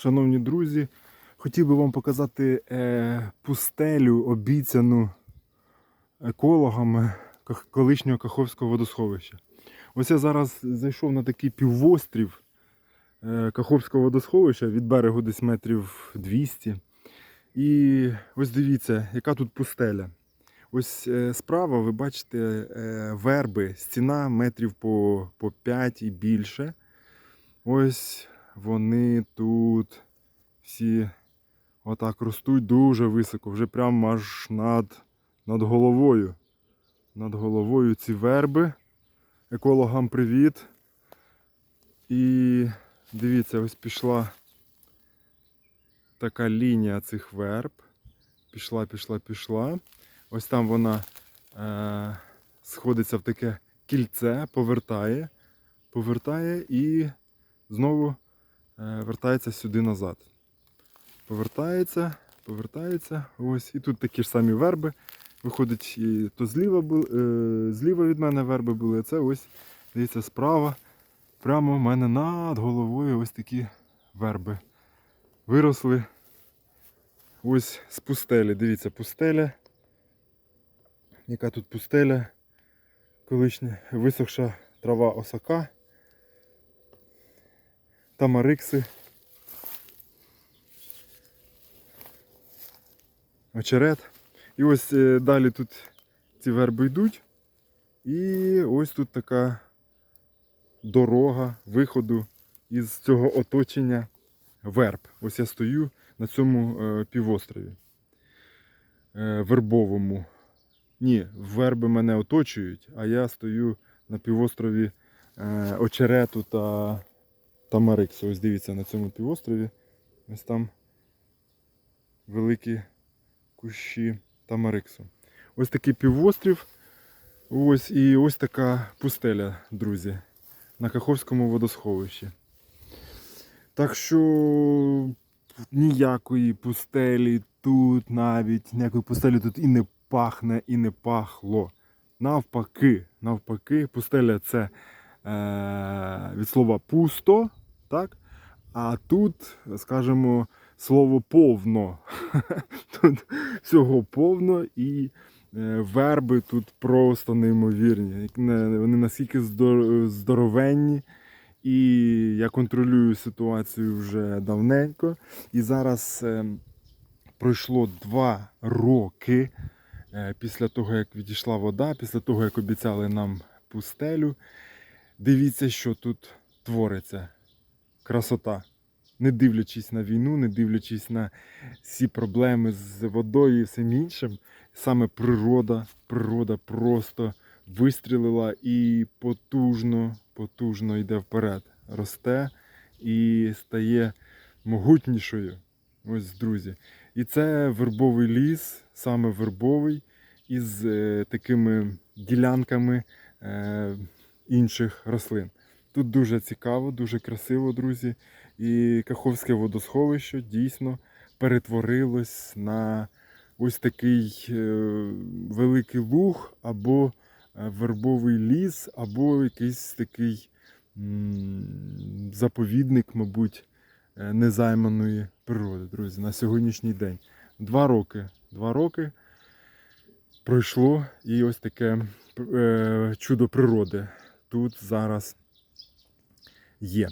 шановні друзі, хотів би вам показати е, пустелю, обіцяну екологами колишнього Каховського водосховища. Ось я зараз зайшов на такий півострів е, Каховського водосховища від берегу десь метрів 200. І ось дивіться, яка тут пустеля. Ось е, справа ви бачите верби, стіна метрів по, по 5 і більше. Ось вони тут всі отак ростуть дуже високо, вже прямо аж над, над головою. Над головою ці верби. Екологам привіт. І дивіться, ось пішла така лінія цих верб. Пішла, пішла, пішла. Ось там вона е, сходиться в таке кільце, повертає, повертає і знову вертається сюди назад. Повертається, повертається. Ось. І тут такі ж самі верби. Виходить, то зліва, е, зліва від мене верби були, а це ось, дивіться, справа. Прямо в мене над головою ось такі верби. Виросли ось з пустелі. Дивіться, пустеля. Яка тут пустеля? Колишня висохша трава осака. Тамарикси. Очерет. І ось е, далі тут ці верби йдуть. І ось тут така дорога виходу із цього оточення верб. Ось я стою на цьому е, півострові е, вербовому. Ні, верби мене оточують, а я стою на півострові очерету та Тамариксу. Ось дивіться на цьому півострові. Ось там великі кущі Тамариксу. Ось такий півострів. Ось і ось така пустеля, друзі, на Каховському водосховищі. Так що ніякої пустелі тут навіть, ніякої пустелі тут і не пахне, і не пахло. Навпаки, навпаки, пустеля це е, від слова пусто, так? А тут, скажімо, слово повно. Тут всього повно і е, верби тут просто неймовірні. Вони наскільки здоровенні. І я контролюю ситуацію вже давненько. І зараз е, пройшло два роки е, після того, як відійшла вода, після того, як обіцяли нам пустелю. Дивіться, що тут твориться. Красота. Не дивлячись на війну, не дивлячись на всі проблеми з водою і всім іншим, саме природа, природа просто вистрілила і потужно, потужно йде вперед. Росте і стає могутнішою. Ось, друзі. І це вербовий ліс, саме вербовий, із е, такими ділянками е, інших рослин. Тут дуже цікаво, дуже красиво, друзі. І Каховське водосховище дійсно перетворилось на ось такий е, великий луг, або е, вербовий ліс, або якийсь такий заповідник, мабуть, е, незайманої природи, друзі, на сьогоднішній день. Два роки. Два роки пройшло і ось таке чудо природи тут зараз є.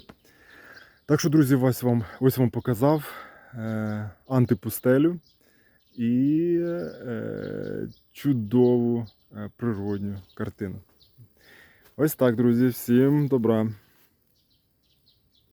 Так що, друзі, ось вам, ось вам показав е, антипустелю і е, чудову е, природню картину. Ось так, друзі, всім добра.